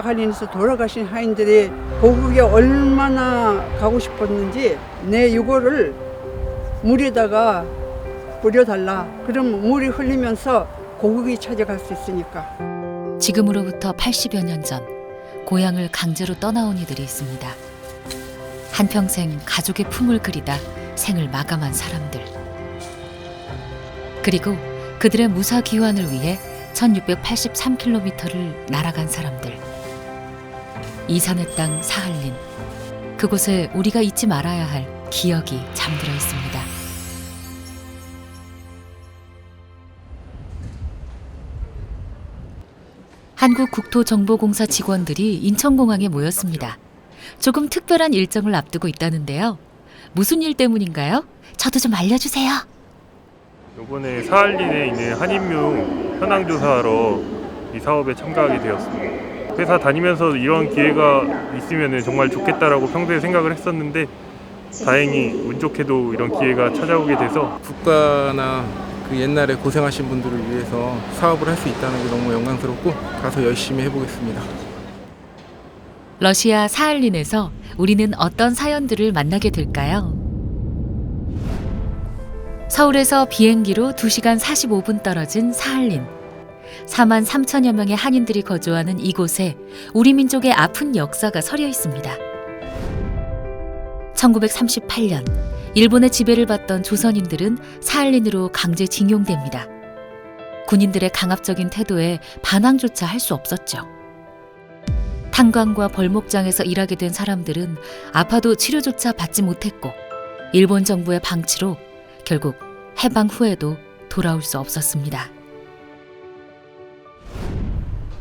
사할린에서 돌아가신 하인들이 고국에 얼마나 가고 싶었는지 내 유골을 물에다가 뿌려달라. 그러면 물이 흘리면서 고국이 찾아갈 수 있으니까. 지금으로부터 80여 년 전 고향을 강제로 떠나온 이들이 있습니다. 한평생 가족의 품을 그리다 생을 마감한 사람들. 그리고 그들의 무사 귀환을 위해 1683km를 날아간 사람들. 이산의 땅 사할린. 그곳에 우리가 잊지 말아야 할 기억이 잠들어 있습니다. 한국국토정보공사 직원들이 인천공항에 모였습니다. 조금 특별한 일정을 앞두고 있다는데요. 무슨 일 때문인가요? 저도 좀 알려주세요. 이번에 사할린에 있는 한인묘 현황 조사하러 이 사업에 참가하게 되었습니다. 회사 다니면서 이런 기회가 있으면 정말 좋겠다라고 평소에 생각을 했었는데 다행히 운 좋게도 이런 기회가 찾아오게 돼서 국가나 그 옛날에 고생하신 분들을 위해서 사업을 할 수 있다는 게 너무 영광스럽고 가서 열심히 해보겠습니다. 러시아 사할린에서 우리는 어떤 사연들을 만나게 될까요? 서울에서 비행기로 2시간 45분 떨어진 사할린. 4만 3천여 명의 한인들이 거주하는 이곳에 우리 민족의 아픈 역사가 서려 있습니다. 1938년 일본의 지배를 받던 조선인들은 사할린으로 강제 징용됩니다. 군인들의 강압적인 태도에 반항조차 할 수 없었죠. 탄광과 벌목장에서 일하게 된 사람들은 아파도 치료조차 받지 못했고 일본 정부의 방치로 결국 해방 후에도 돌아올 수 없었습니다.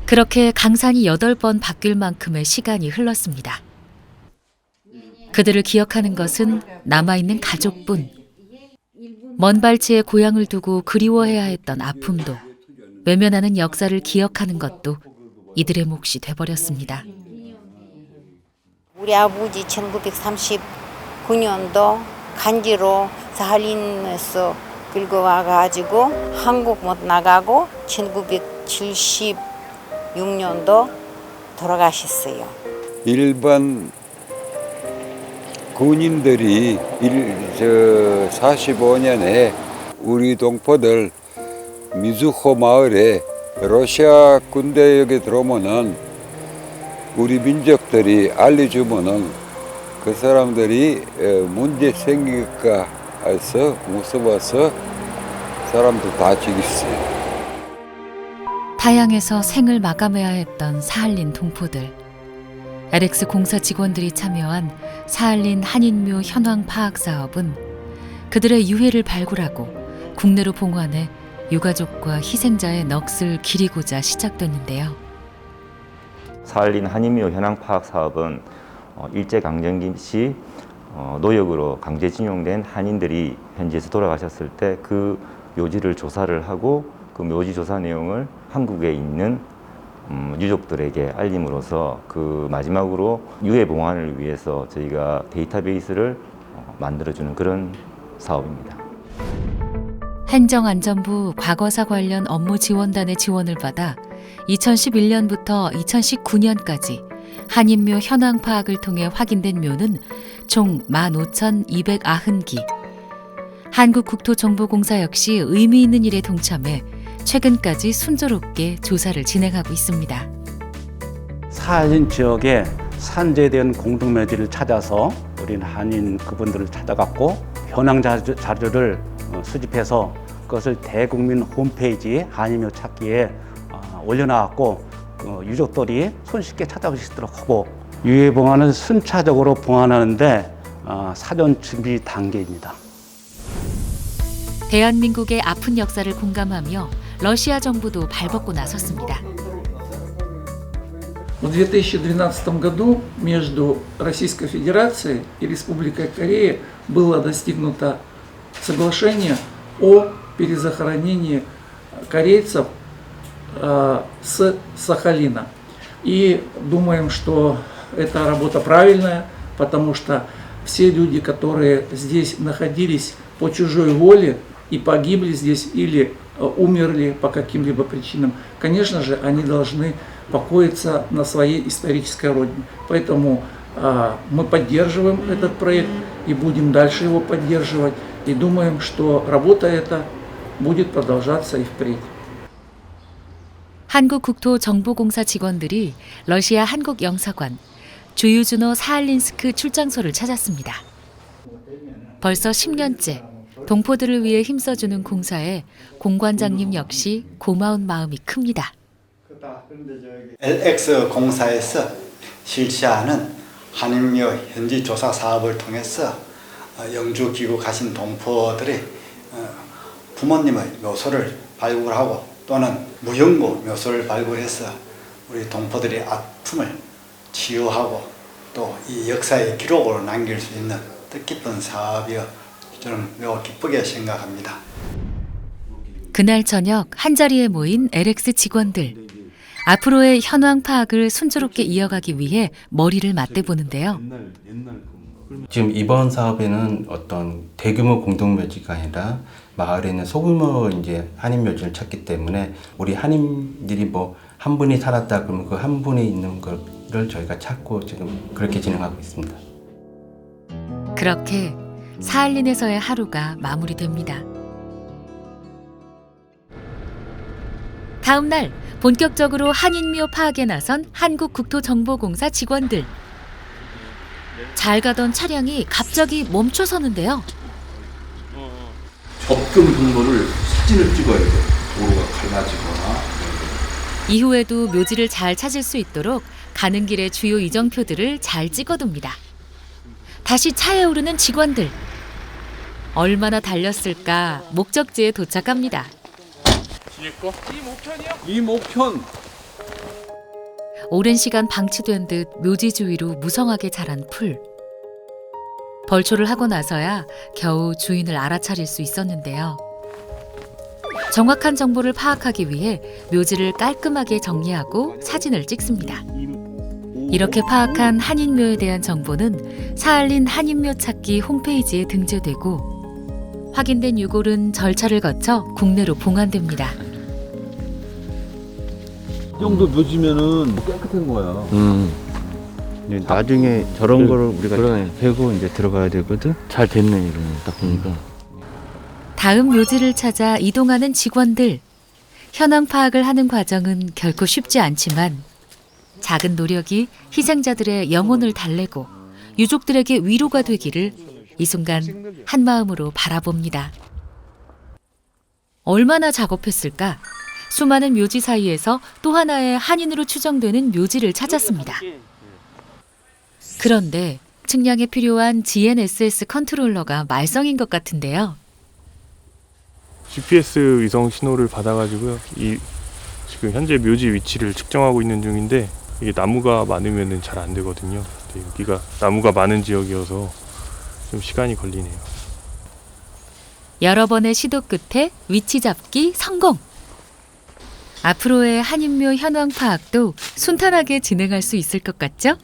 그렇게 강산이 여덟 번 바뀔 만큼의 시간이 흘렀습니다. 그들을 기억하는 것은 남아있는 가족뿐. 먼 발치에 고향을 두고 그리워해야 했던 아픔도 외면하는 역사를 기억하는 것도 이들의 몫이 돼버렸습니다. 우리 아버지 1939년도 간지로 사할린에서 긁어와 가지고 한국 못 나가고 1976년도 돌아가셨어요. 일반 군인들이 일, 저 45년에 우리 동포들 미즈호 마을에 러시아 군대 여기 들어오면은 우리 민족들이 알려주면은 그 사람들이 어, 문제 생길까 해서 무서워서 사람들 다 죽였어요. 타양에서 생을 마감해야 했던 사할린 동포들. LX 공사 직원들이 참여한 사할린 한인묘 현황 파악 사업은 그들의 유해를 발굴하고 국내로 봉환해 유가족과 희생자의 넋을 기리고자 시작됐는데요. 사할린 한인묘 현황 파악 사업은 어, 일제 강점기 시 어, 노역으로 강제징용된 한인들이 현지에서 돌아가셨을 때 그 묘지를 조사를 하고 그 묘지 조사 내용을 한국에 있는 음, 유족들에게 알림으로써 그 마지막으로 유해 봉환을 위해서 저희가 데이터베이스를 어, 만들어주는 그런 사업입니다. 행정안전부 과거사 관련 업무 지원단의 지원을 받아 2011년부터 2019년까지 한인묘 현황 파악을 통해 확인된 묘는 총 15,290기. 한국국토정보공사 역시 의미 있는 일에 동참해 최근까지 순조롭게 조사를 진행하고 있습니다. 사할린 지역에 산재된 공동묘지를 찾아서 우린 한인 그분들을 찾아갔고 현황 자료- 자료를 어, 수집해서 그것을 대국민 홈페이지에 한인묘 찾기에 어, 올려놔왔고 어, 유족들이 손쉽게 있도록 하고 유해 봉안을 순차적으로 봉안하는데 어, 사전 준비 단계입니다. 대한민국의 아픈 역사를 공감하며 러시아 정부도 발벗고 나섰습니다. В 2012 году между Российской Федерацией и Республикой Корея было достигнуто соглашение о перезахоронении корейцев э, с Сахалина. И думаем, что эта работа правильная, потому что все люди, которые здесь находились по чужой воле и погибли здесь или э, умерли по каким-либо причинам, конечно же, они должны покоиться на своей исторической родине. Поэтому а, мы поддерживаем этот проект и будем дальше его поддерживать. И думаем, что работа эта будет продолжаться и впредь. 한국국토정보공사 직원들이 러시아 한국영사관 주유주노 사할린스크 출장소를 찾았습니다. 벌써 10년째 동포들을 위해 힘써주는 공사에 공관장님 역시 고마운 마음이 큽니다. LX 공사에서 실시하는 한인묘 현지 조사 사업을 통해서 어, 영주 귀국 가신 동포들의 어, 부모님의 묘소를 발굴하고 또는 무형모 묘소를 발굴해서 우리 동포들의 아픔을 치유하고 또 이 역사의 기록으로 남길 수 있는 뜻깊은 사업이어 저는 매우 기쁘게 생각합니다. 그날 저녁 한자리에 모인 LX 직원들. 앞으로의 현황 파악을 순조롭게 이어가기 위해 머리를 맞대보는데요. 지금 이번 사업에는 어떤 대규모 공동묘지가 아니라 마을에 있는 소규모 이제 한인 묘지를 찾기 때문에 우리 한인들이 뭐 한 분이 살았다 그러면 그 한 분이 있는 거를 저희가 찾고 지금 그렇게 진행하고 있습니다. 그렇게 사할린에서의 하루가 마무리됩니다. 다음 날 본격적으로 한인묘 파악에 나선 한국국토정보공사 직원들. 잘 가던 차량이 갑자기 멈춰서는데요. 접근 경로를 사진을 찍어야 돼. 도로가 갈라지거나. 이후에도 묘지를 잘 찾을 수 있도록 가는 길의 주요 이정표들을 잘 찍어둡니다. 다시 차에 오르는 직원들. 얼마나 달렸을까 목적지에 도착합니다. 이 목편 오랜 시간 방치된 듯 묘지 주위로 무성하게 자란 풀. 벌초를 하고 나서야 겨우 주인을 알아차릴 수 있었는데요. 정확한 정보를 파악하기 위해 묘지를 깔끔하게 정리하고 사진을 찍습니다. 이렇게 파악한 한인묘에 대한 정보는 사할린 한인묘 찾기 홈페이지에 등재되고 확인된 유골은 절차를 거쳐 국내로 봉안됩니다. 이 정도 묘지면은 깨끗한 거야. 음. 이제 나중에 저런 거를 우리가 배고 이제 들어가야 되거든. 잘 됐네 이거는 딱 보니까. 다음 묘지를 찾아 이동하는 직원들. 현황 파악을 하는 과정은 결코 쉽지 않지만 작은 노력이 희생자들의 영혼을 달래고 유족들에게 위로가 되기를 이 순간 한 마음으로 바라봅니다. 얼마나 작업했을까? 수많은 묘지 사이에서 또 하나의 한인으로 추정되는 묘지를 찾았습니다. 그런데 측량에 필요한 GNSS 컨트롤러가 말썽인 것 같은데요. GPS 위성 신호를 받아가지고요. 이 지금 현재 묘지 위치를 측정하고 있는 중인데 이게 나무가 많으면은 잘안 되거든요. 여기가 나무가 많은 지역이어서 좀 시간이 걸리네요. 여러 번의 시도 끝에 위치 잡기 성공. 앞으로의 한인묘 현황 파악도 순탄하게 진행할 수 있을 것 같죠?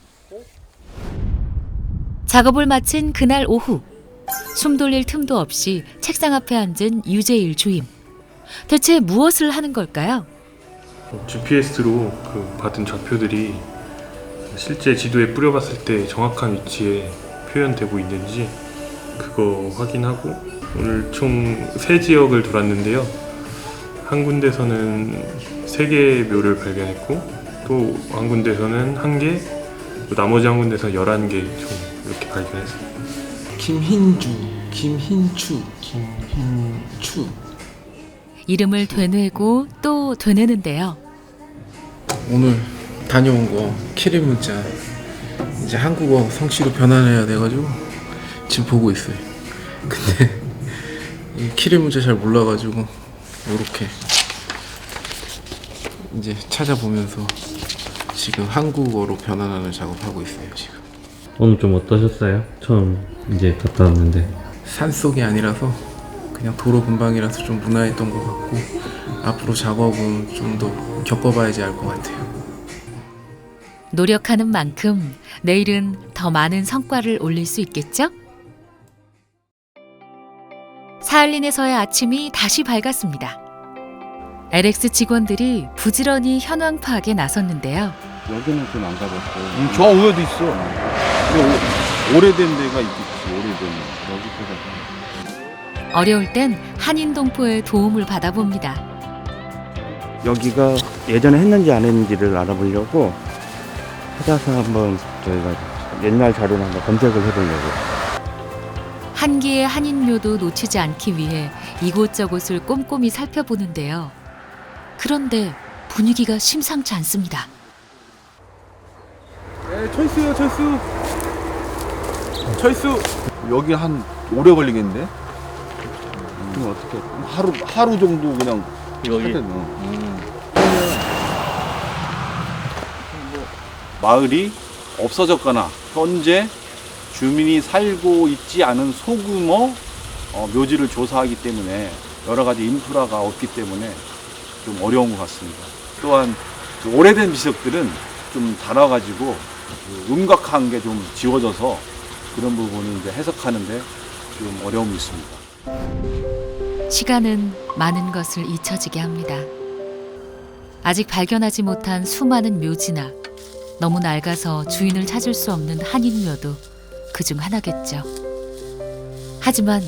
작업을 마친 그날 오후 숨 돌릴 틈도 없이 책상 앞에 앉은 유재일 주임. 대체 무엇을 하는 걸까요? GPS로 그 받은 좌표들이 실제 지도에 뿌려봤을 때 정확한 위치에 표현되고 있는지 그거 확인하고 오늘 총 세 지역을 돌았는데요. 한 군데서는 세 개의 묘를 발견했고 또 한 군데서는 한 개, 또 나머지 한 군데서 열한 개총 이렇게 발견했습니다. 김흰주, 김흰추, 김흰추. 이름을 되뇌고 또 되뇌는데요. 오늘 다녀온 거 키리 문자 이제 한국어 성씨로 변환해야 돼가지고 지금 보고 있어요. 근데 이 키리 문자 잘 몰라가지고 이렇게 이제 찾아보면서 지금 한국어로 변환하는 작업하고 있어요 지금. 오늘 좀 어떠셨어요? 처음 이제 갔다 왔는데. 산 속이 아니라서 그냥 도로 근방이라서 좀 무난했던 것 같고 앞으로 작업은 좀 더 겪어봐야지 알 것 같아요. 노력하는 만큼 내일은 더 많은 성과를 올릴 수 있겠죠? 사할린에서의 아침이 다시 밝았습니다. LX 직원들이 부지런히 현황 파악에 나섰는데요. 여기는 좀 안 가봤고. 음, 저 위에도 있어. 근데 오, 오래된 데가 있겠지. 오래된 여기보다. 어려울 땐 한인 동포의 도움을 받아봅니다. 여기가 예전에 했는지 안 했는지를 알아보려고 찾아서 한번 저희가 옛날 자료를 한번 검색을 해보려고. 한기의 한인묘도 놓치지 않기 위해 이곳저곳을 꼼꼼히 살펴보는데요. 그런데 분위기가 심상치 않습니다. 네, 철수요, 철수. 철수. 여기 한 오래 걸리겠는데? 그럼 어떻게? 하루 하루 정도 그냥 여기. 마을이 없어졌거나 현재 주민이 살고 있지 않은 소규모 어, 묘지를 조사하기 때문에 여러 가지 인프라가 없기 때문에 좀 어려운 것 같습니다. 또한 그 오래된 지역들은 좀 닳아가지고 그 음각한 게 좀 지워져서 그런 부분을 이제 해석하는데 좀 어려움이 있습니다. 시간은 많은 것을 잊혀지게 합니다. 아직 발견하지 못한 수많은 묘지나 너무 낡아서 주인을 찾을 수 없는 한인묘도 그 중 하나겠죠. 하지만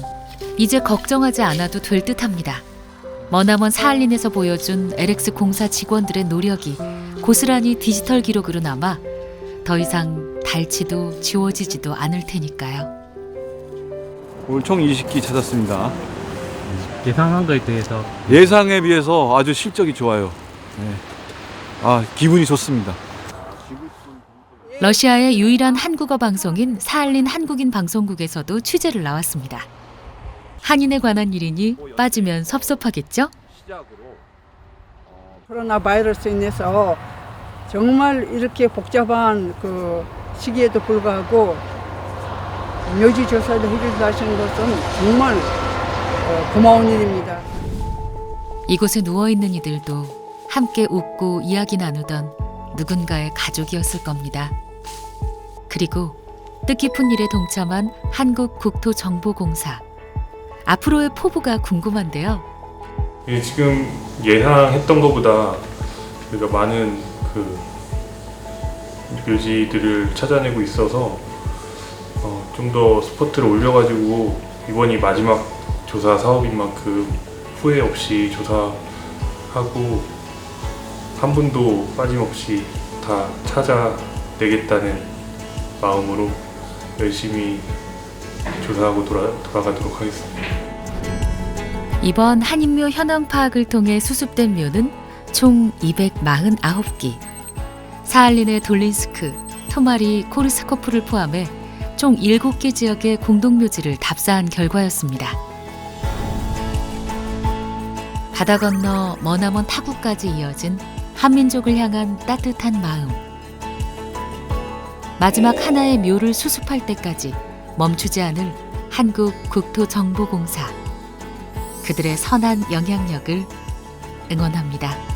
이제 걱정하지 않아도 될 듯합니다. 머나먼 사할린에서 보여준 LX 공사 직원들의 노력이 고스란히 디지털 기록으로 남아 더 이상 닳지도 지워지지도 않을 테니까요. 오늘 총 20기 찾았습니다. 예상한 거에 대해서 예상에 비해서 아주 실적이 좋아요. 네. 아 기분이 좋습니다. 러시아의 유일한 한국어 방송인 사할린 한국인 방송국에서도 취재를 나왔습니다. 한인에 관한 일이니 빠지면 섭섭하겠죠? 코로나 바이러스 인해서 정말 이렇게 복잡한 그 시기에도 불구하고 묘지 조사를 하시는 것은 정말 어, 고마운 일입니다. 이곳에 누워 있는 이들도 함께 웃고 이야기 나누던 누군가의 가족이었을 겁니다. 그리고 뜻깊은 일에 동참한 한국 국토정보공사. 앞으로의 포부가 궁금한데요. 예, 지금 예상했던 것보다 우리가 많은 그 묘지들을 찾아내고 있어서 어, 좀 더 스포트를 올려가지고 이번이 마지막 조사 사업인 만큼 후회 없이 조사하고 한 분도 빠짐없이 다 찾아내겠다는 마음으로 열심히 조사하고 돌아, 돌아가도록 하겠습니다. 이번 한인묘 현황 파악을 통해 수습된 묘는 총 249기. 사할린의 돌린스크, 토마리, 코르스코프를 포함해 총 7개 지역의 공동묘지를 답사한 결과였습니다. 바다 건너 머나먼 타국까지 이어진 한민족을 향한 따뜻한 마음. 마지막 하나의 묘를 수습할 때까지 멈추지 않을 한국 국토정보공사. 그들의 선한 영향력을 응원합니다.